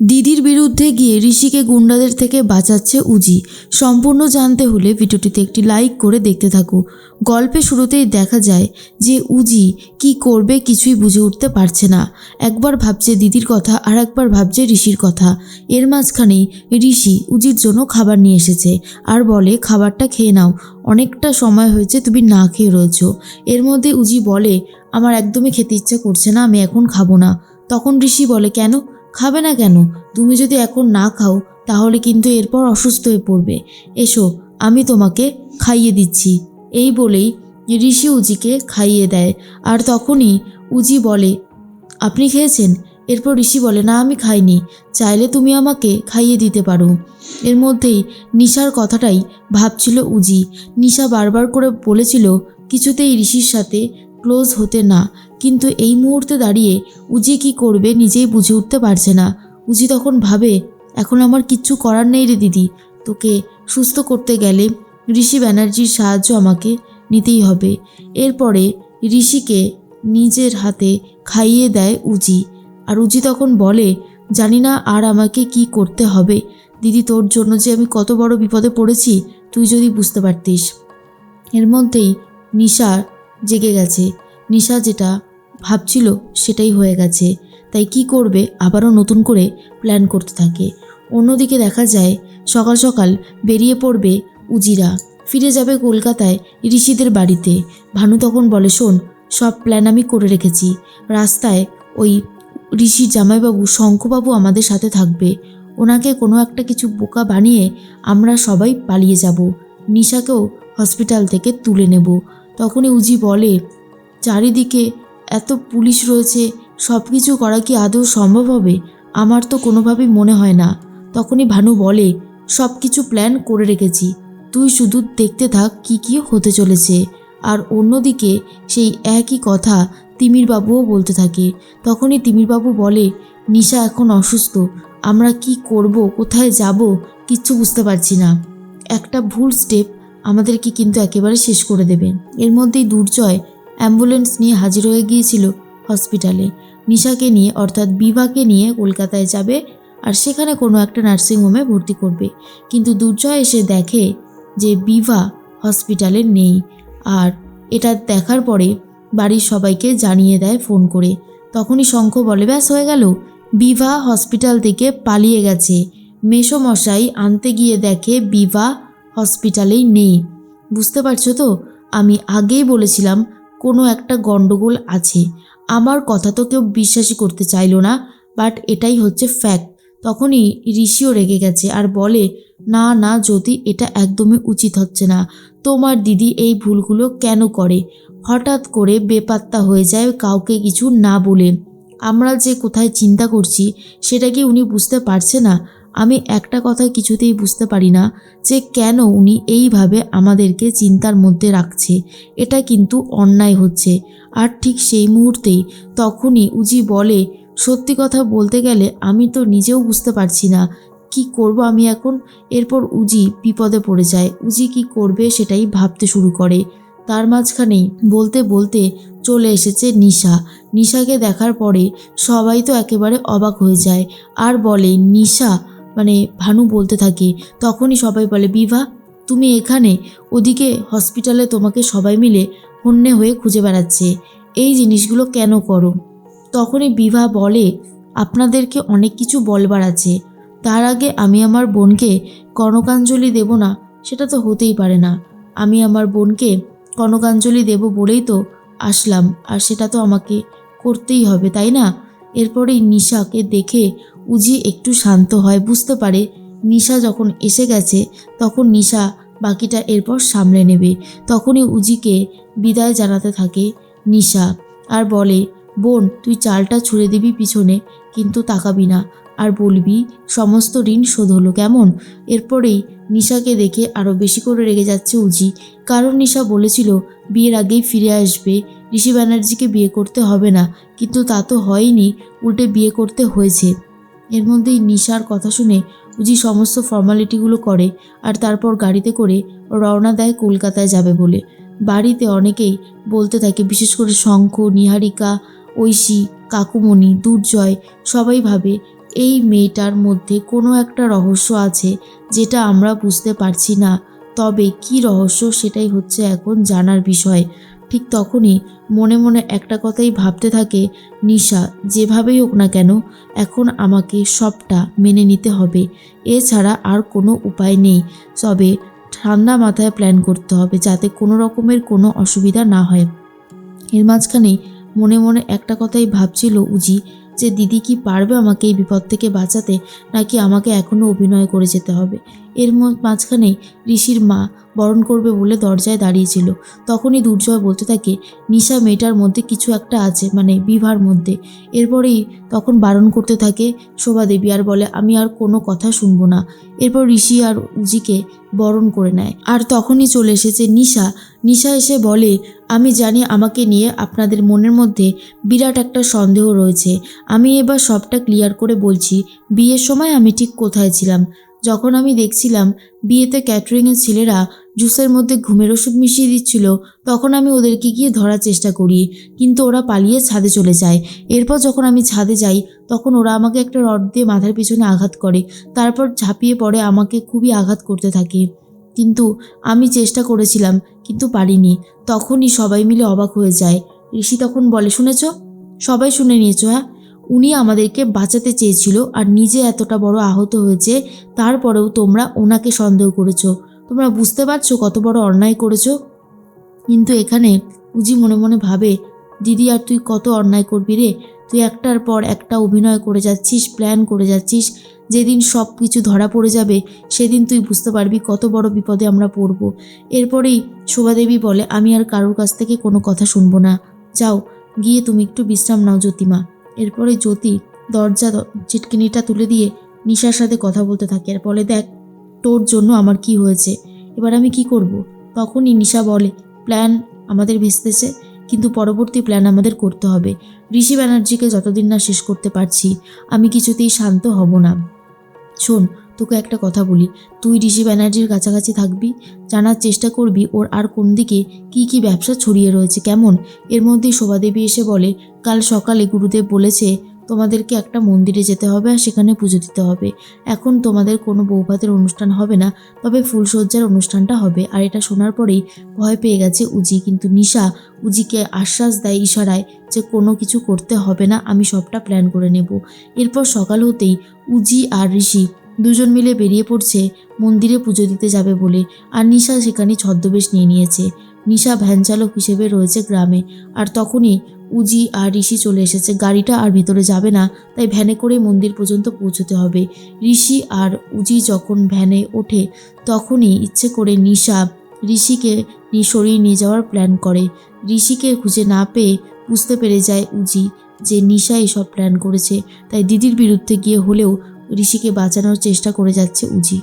দিদির বিরুদ্ধে গিয়ে ঋষিকে গুন্ডাদের থেকে বাঁচাচ্ছে উজি। সম্পূর্ণ জানতে হলে ভিডিওটিতে একটি লাইক করে দেখতে থাকো। গল্পে শুরুতেই দেখা যায় যে উজি কি করবে কিছুই বুঝে উঠতে পারছে না। একবার ভাবছে দিদির কথা আর একবার ভাবছে ঋষির কথা। এর মাঝখানেই ঋষি উজির জন্য খাবার নিয়ে এসেছে আর বলে, খাবারটা খেয়ে নাও। অনেকটা সময় হয়েছে, তুমি না খেয়ে রয়েছো। এর মধ্যে উজি বলে, আমার একদমই খেতে ইচ্ছা করছে না, আমি এখন খাব না। তখন ঋষি বলে, কেন? খাবে না কেন? তুমি যদি এখন না খাও, তাহলে কিন্তু এরপর অসুস্থ হয়ে পড়বে। এসো, আমি তোমাকে খাইয়ে দিচ্ছি। এই বলেই ঋষি উজিকে খাইয়ে দেয়। আর তখনই উজি বলে, আপনি খেয়েছেন? এরপর ঋষি বলে, না, আমি খাইনি। চাইলে তুমি আমাকে খাইয়ে দিতে পারো। এর মধ্যেই নিশার কথাটাই ভাবছিল উজি। নিশা বারবার করে বলেছিল, কিছুতেই ঋষির সাথে ক্লোজ হতে না। কিন্তু এই মুহূর্তে দাঁড়িয়ে উজি কি করবে নিজেই বুঝে উঠতে পারছে না। উজি তখন ভাবে, এখন আমার কিচ্ছু করার নেই রে দিদি। তোকে সুস্থ করতে গেলে ঋষি ব্যানার্জির সাহায্য আমাকে নিতেই হবে। এরপরে ঋষিকে নিজের হাতে খাইয়ে দেয় উজি। আর উজি তখন বলে, জানি না আর আমাকে কি করতে হবে। দিদি, তোর জন্য যে আমি কত বড় বিপদে পড়েছি, তুই যদি বুঝতে পারতিস। এর মধ্যেই নিশা জেগে গেছে। নিশা যেটা ভাবছিল সেটাই হয়ে গেছে। তাই কি করবে? আবারও নতুন করে প্ল্যান করতে থাকে। অন্যদিকে দেখা যায়, সকাল সকাল বেরিয়ে পড়বে উজিরা। ফিরে যাবে কলকাতায় ঋষিদের বাড়িতে। ভানু তখন বলে, শোন, সব প্ল্যান আমি করে রেখেছি। রাস্তায় ওই ঋষির জামাইবাবু, শঙ্খবাবু আমাদের সাথে থাকবে। ওনাকে কোনো একটা কিছু বোকা বানিয়ে আমরা সবাই পালিয়ে যাব। নিশাকেও হসপিটাল থেকে তুলে নেব। তখনই উজি বলে, চারিদিকে এত পুলিশ রয়েছে সব কিছু করা কি আদৌ সম্ভব হবে? আমার তো কোনোভাবেই মনে হয় না। তখনই ভানু বলে সব কিছু প্ল্যান করে রেখেছি। তুই শুধু দেখতে থাক কি কি হতে চলেছে। আর অন্যদিকে সেই একই কথা তিমিরবাবুও বলতে থাকে। তখনই তিমিরবাবু বলে, নিশা এখন অসুস্থ। আমরা কি করব? কোথায় যাব? কিচ্ছু বুঝতে পারছি না। একটা ভুল স্টেপ আমাদেরকে কিন্তু একেবারে শেষ করে দেবে। এর মধ্যেই দুর্জয় অ্যাম্বুলেন্স নিয়ে হাজির হয়ে গিয়েছিল হসপিটালে। নিশাকে নিয়ে, অর্থাৎ বিভাকে নিয়ে কলকাতায় যাবে আর সেখানে কোনো একটা নার্সিংহোমে ভর্তি করবে। কিন্তু দুর্জয় এসে দেখে যে বিভা হসপিটালে নেই আর এটা দেখার পরে বাড়ির সবাইকে জানিয়ে দেয় ফোন করে। তখনই শঙ্খ বলে, ব্যাস হয়ে গেল। বিভা হসপিটাল থেকে পালিয়ে গেছে। মেসোমশাই আনতে গিয়ে দেখে বিভা হসপিটালেই নেই। বুঝতে পারছ তো? আমি আগেই বলেছিলাম কোনো একটা গণ্ডগোল আছে। আমার কথা তো কেউ বিশ্বাসই করতে চাইলো না বাট এটাই হচ্ছে ফ্যাক্ট তখনই ঋষিও রেগে গেছে আর বলে, না না যদি এটা একদমই উচিত হচ্ছে না। তোমার দিদি এই ভুলগুলো কেন করে? হঠাৎ করে বেপাত্তা হয়ে যায় কাউকে কিছু না বলে। আমরা যে কোথায় চিন্তা করছি, সেটা কি উনি বুঝতে পারছে না? আমি একটা কথা কিছুতেই বুঝতে পারি না যে কেন উনি এইভাবে আমাদেরকে চিন্তার মধ্যে রাখছে। এটা কিন্তু অন্যায় হচ্ছে। আর ঠিক সেই মুহূর্তেই তখনই উজি বলে, সত্যি কথা বলতে গেলে আমি তো নিজেও বুঝতে পারছি না। কি করব আমি এখন? এরপর উজি বিপদে পড়ে যায়। উজি কি করবে সেটাই ভাবতে শুরু করে। তার মাঝখানেই বলতে বলতে চলে এসেছে নিশা। নিশাকে দেখার পরে সবাই তো একেবারে অবাক হয়ে যায়। আর বলে, নিশা মানে ভানু বলতে থাকে, তখনই সবাই বলে, বিভা, তুমি এখানে? ওদিকে হসপিটালে তোমাকে সবাই মিলে হন্যে হয়ে খুঁজে বেড়াচ্ছে। এই জিনিসগুলো কেন করো? তখনই বিভা বলে, আপনাদেরকে অনেক কিছু বলবার আছে। তার আগে আমি আমার বোনকে কনকাঞ্জলি দেব না, সেটা তো হতেই পারে না। আমি আমার বোনকে কনকাঞ্জলি দেব বলেই তো আসলাম, আর সেটা তো আমাকে করতেই হবে, তাই না? এরপরেই নিশাকে দেখে উজি একটু শান্ত হয়, বুঝতে পারে নিশা যখন এসে গেছে, তখন নিশা বাকিটা এরপর সামলে নেবে। তখনই উজিকে বিদায় জানাতে থাকে নিশা আর বলে, বোন, তুই চালটা ছুঁড়ে দিবি পিছনে, কিন্তু তাকাবি না। আর বলবি, সমস্ত ঋণ শোধ হলো, কেমন? এরপরেই নিশাকে দেখে আরও বেশি করে রেগে যাচ্ছে উজি। কারণ নিশা বলেছিল, বিয়ের আগেই ফিরে আসবে। ঋষি ব্যানার্জিকে বিয়ে করতে হবে না। কিন্তু তা তো হয়নি, উল্টে বিয়ে করতে হয়েছে। এর মধ্যেই নিশার কথা শুনে উজি সমস্ত ফর্মালিটিগুলো করে আর তারপর গাড়িতে করে রওনা দেয় কলকাতায় যাবে বলে। বাড়িতে অনেকেই বলতে থাকে, বিশেষ করে শঙ্খ, নিহারিকা, ঐশী, কাকুমণি, দুর্জয়, সবাই ভাবে এই মেয়েটার মধ্যে কোনো একটা রহস্য আছে যেটা আমরা বুঝতে পারছি না। তবে কি রহস্য সেটাই হচ্ছে এখন জানার বিষয়। ঠিক তখনই মনে মনে একটা কথাই ভাবতে থাকে, নিশা, যেভাবেই হোক না কেন, এখন আমাকে সবটা মেনে নিতে হবে। এছাড়া আর কোনো উপায় নেই। তবে ঠান্ডা মাথায় প্ল্যান করতে হবে যাতে কোনো রকমের কোনো অসুবিধা না হয়। এর মাঝখানেই মনে মনে একটা কথাই ভাবছিল উজি, যে দিদি কি পারবে আমাকে এই বিপদ থেকে বাঁচাতে, নাকি আমাকে এখনও অভিনয় করে যেতে হবে? এর মাঝখানে ঋষির মা বরণ করবে বলে দরজায় দাঁড়িয়েছিল। তখনই দুর্জয় বলতে থাকে, নিশা, মেয়েটার মধ্যে কিছু একটা আছে মানে বিভার মধ্যে। এরপরেই তখন বারণ করতে থাকে শোভা দেবী আর বলে, আমি আর কোনো কথা শুনব না। এরপর ঋষি আর উজিকে বরণ করে নেয়। আর তখনই চলে এসেছে নিশা। নিশা এসে বলে, আমি জানি আমাকে নিয়ে আপনাদের মনের মধ্যে বিরাট একটা সন্দেহ রয়েছে। আমি এবার সবটা ক্লিয়ার করে বলছি, বিয়ের সময় আমি ঠিক কোথায় ছিলাম? যখন আমি দেখছিলাম বিয়েতে ক্যাটারিংয়ের ছেলেরা জুসের মধ্যে ঘুমের ওষুধ মিশিয়ে দিচ্ছিল, তখন আমি ওদেরকে গিয়ে ধরার চেষ্টা করি, কিন্তু ওরা পালিয়ে ছাদে চলে যায়। এরপর যখন আমি ছাদে যাই, তখন ওরা আমাকে একটা রড দিয়ে মাথার পিছনে আঘাত করে, তারপর ঝাঁপিয়ে পড়ে আমাকে খুবই আঘাত করতে থাকে। কিন্তু আমি চেষ্টা করেছিলাম, কিন্তু পারিনি। তখনই সবাই মিলে অবাক হয়ে যায়। ঋষি তখন বলে, শুনেছ? সবাই শুনে নিয়েছো হ্যাঁ? উনি আমাদেরকে বাঁচাতে চেয়েছিল আর নিজে এতটা বড় আহত হয়েছে, তারপরেও তোমরা ওনাকে সন্দেহ করেছ। তোমরা বুঝতে পারছ কত বড় অন্যায় করেছ? কিন্তু এখানে উজি মনে মনে ভাবে, দিদি, আর তুই কত অন্যায় করবি রে? তুই একটার পর একটা অভিনয় করে যাচ্ছিস প্ল্যান করে যাচ্ছিস। যেদিন সব কিছু ধরা পড়ে যাবে, সেদিন তুই বুঝতে পারবি কত বড় বিপদে আমরা পড়ব। এরপরেই শোভাদেবী বলে, আমি আর কারোর কাছ থেকে কোনো কথা শুনব না। যাও, গিয়ে তুমি একটু বিশ্রাম নাও জ্যোতিমা। এরপরে জ্যোতি দরজা চিটকিনিটা তুলে দিয়ে নিশার সাথে কথা বলতে থাকে আর বলে, দেখ, তোর জন্য আমার কি হয়েছে? এবার আমি কি করব। তখনই নিশা বলে, প্ল্যান আমাদের ভেস্তেছে, কিন্তু পরবর্তী প্ল্যান আমাদের করতে হবে। ঋষি ব্যানার্জিকে যতদিন না শেষ করতে পারছি, আমি কিছুতেই শান্ত হব না। শোন তোকে একটা কথা বলি। তুই ঋষি ব্যানার্জির কাছাকাছি থাকবি, জানার চেষ্টা করবি ওর আর কোন দিকে কি কি ব্যবসা ছড়িয়ে রয়েছে, কেমন? এর মধ্যেই শোভাদেবী এসে বলে, কাল সকালে গুরুদেব বলেছে তোমাদেরকে একটা মন্দিরে যেতে হবে আর সেখানে পুজো দিতে হবে। এখন তোমাদের কোনো বৌভাতের অনুষ্ঠান হবে না, তবে ফুলসজ্জার অনুষ্ঠানটা হবে। আর এটা শোনার পরেই ভয় পেয়ে গেছে উজি। কিন্তু নিশা উজিকে আশ্বাস দেয় ইশারায় যে কোনো কিছু করতে হবে না, আমি সবটা প্ল্যান করে নেব। এরপর সকাল হতেই উজি আর ঋষি দুজন মিলে বেরিয়ে পড়ছে মন্দিরে পুজো দিতে যাবে বলে, আর নিশা সেখানে ছদ্মবেশ নিয়ে নিয়েছে। নিশা ভ্যান চালক হিসেবে রয়েছে গ্রামে, আর তখনই উজি আর ঋষি চলে এসেছে। গাড়িটা আর ভিতরে যাবে না, তাই ভ্যানে করে মন্দির পর্যন্ত পৌঁছতে হবে। ঋষি আর উজি যখন ভ্যানে ওঠে, তখনই ইচ্ছে করে নিশা ঋষিকে সরিয়ে নিয়ে যাওয়ার প্ল্যান করে। ঋষিকে খুঁজে না পেয়ে বুঝতে পেরে যায় উজি যে নিশা এসব প্ল্যান করেছে, তাই দিদির বিরুদ্ধে গিয়ে হলেও ঋষিকে বাঁচানোর চেষ্টা করে যাচ্ছে উজি।